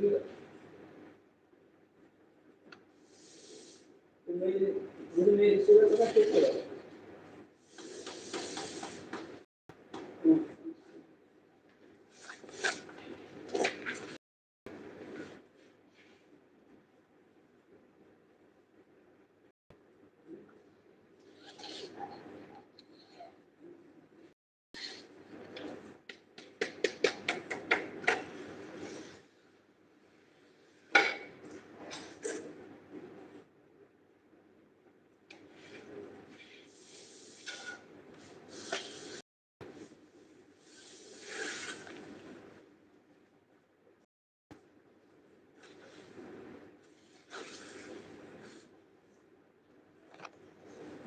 Yeah.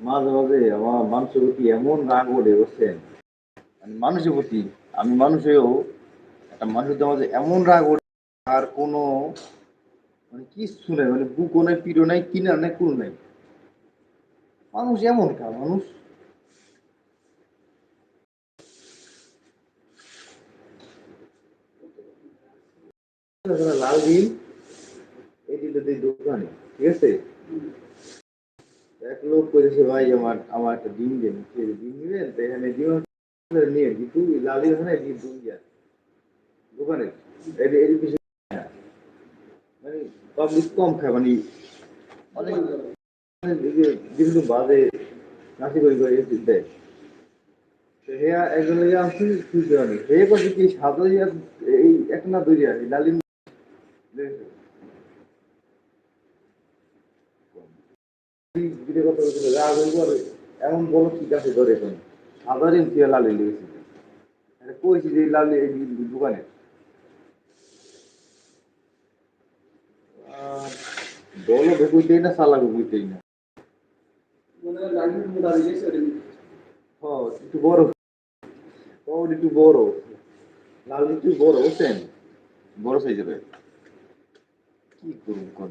মাঝে মাঝে আমার মানুষের প্রতি এমন রাগ ওঠে, বুঝছেন? মানে মানুষের প্রতি, আমি মানুষেও একটা মানুষের মাঝে এমন রাগ ওঠে, আর কোনো মানে কিচ্ছু নাই মানে বুকও নাই, পিঠও নাই, কিনা নাই কুল নাই। মানুষ এমন কা মানুষ? লাল বিল এই দিলটা দিই দোকানে, ঠিক আছে? এক লোক করেছে ভাই, আমার আমার একটা ডিম দেন ডিম দিবেন? তো এখানে ডিম নিয়ে ওখানে দোকানে। মানে পাবলিক কম খায় মানে অনেক বিভিন্ন বাজে নাচি করে করে দেয়। হে একজন খুঁজতে পারি কি, সাদা এই এক না দুই আর ডালিম ভিডিও কথা বলছিল রাগ হইবার এমন বলো ঠিক আছে ধরে এখন রিম দিয়ে লালি লেগেছে কইছি যে লালি দোকানে বলো বেকুইতেই না সালা বেকুইতেই না বড় পাউড একটু বড় লাল একটু বড় বুঝছেন বড় কি করুন কোন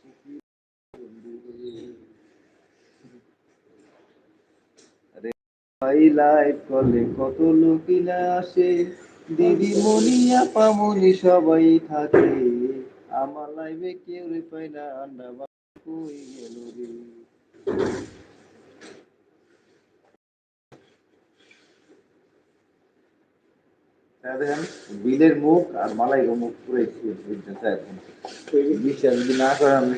লাইভ করলে কত আসে। দিদি মনি আপা মনি সবাই থাকে। আমার লাইভে কেউ রে পাই না আন্ডা কই গেল রে। হ্যাঁ দেখেন বিলের মুখ আর মালাই মুখ পুরাই বিশ্বাস যদি না করেন আপনি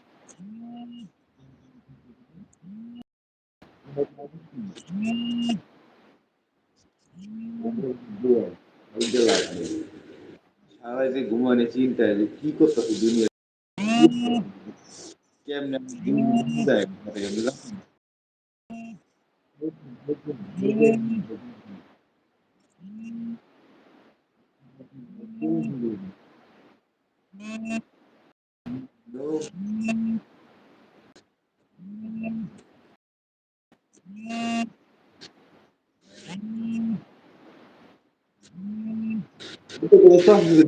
সারা যে ঘুমানে চিন্তায় যে কি করতেছে দুনিয়া? কেমনে চিন্তায় Bu da olsa müzik.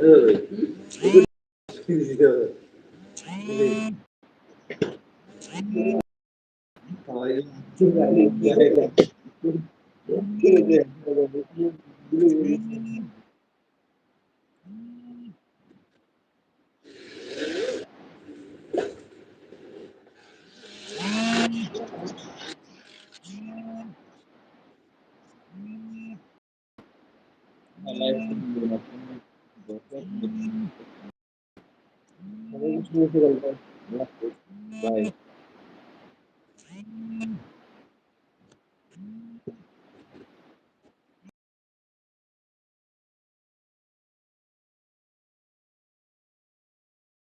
Evet. Bu da müzik. Hayır. Hayır. Hayır. Hayır. Hayır. Bye.